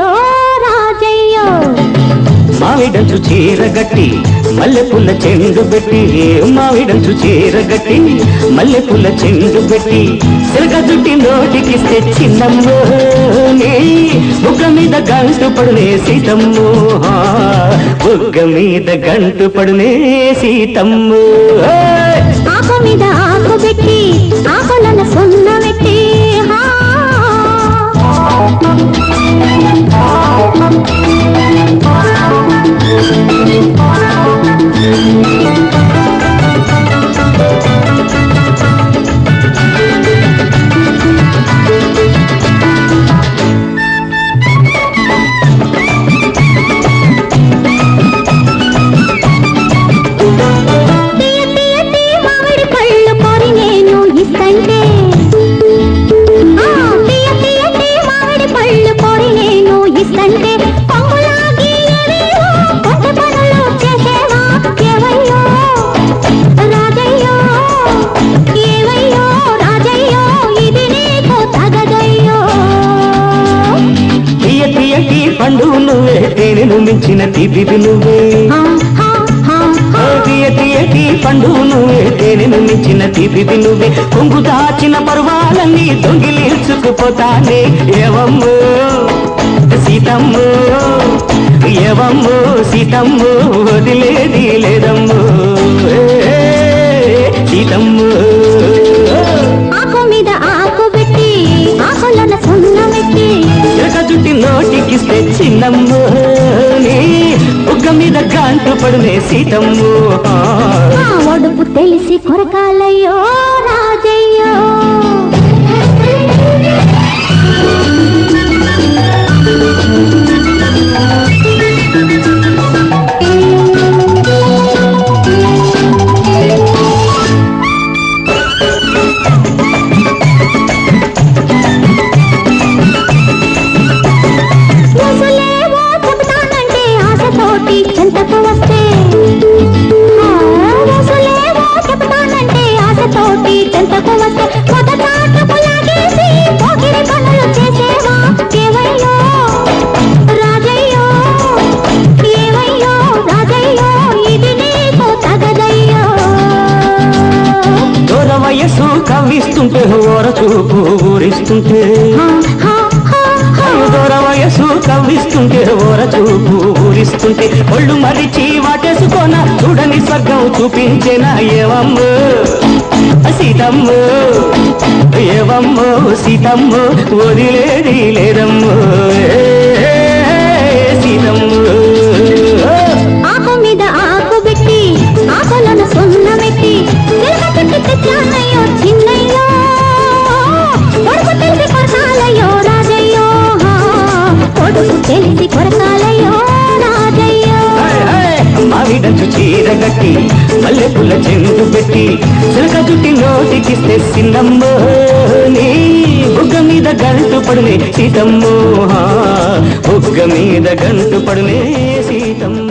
కొరకాలయ్యో రాజయ్యో. మావిడంచు చీరగట్టి మల్లెపుల్ల చెండు పెట్టి మావిడంచు చీరగట్టి మల్లెపుల్ల చెండు పెట్టి సిరగ జుట్టి నోటికి తెచ్చినమ్మో బుగ్గ మీద గంటు పడునే సీతమ్మో. బుగ్గ మీద గంటు పడునే సీతమ్మో. తేనెను మించిన హా. ఓ తీయ తీయటి పండు నువ్వే. తేనెను మించిన తీపిది నువ్వే. కొంగు దాచిన పర్వాలన్నీ దొంగిలించుకుపోతానే ఏవమ్మో సీతమ్మో ఏవమ్మో సీతమ్మో వదిలేది లేదమ్మో. సీతమ్మో. గంటు పడునే ఒడుపు తెలిసి కొరకాలయ్యో. కవ్విస్తుంటే ఓర చూపు ఊరిస్తుంటే. దూర వయసు కవ్విస్తుంటే ఓర చూపు ఊరిస్తుంటే. ఒళ్ళు మరిచి వాటేసుకోన చూడని స్వర్గం చూపించిన ఏవమ్మో సీతమ్మో ఏవమ్మో సీతమ్మో వదిలేది లేదమ్మో. కొడుకు తెలిసి కొరకాలయ్యో రాజయ్యో హాయ్ చీర కట్టి మల్లె పుల్ల చెండు పెట్టి చిలక జుట్టి నోటికిస్తే సిన్నమ్మో నీ బుగ్గ మీద గంటు పడునే సీతమ్మో బుగ్గ మీద గంటు పడునే సీతమ్మ.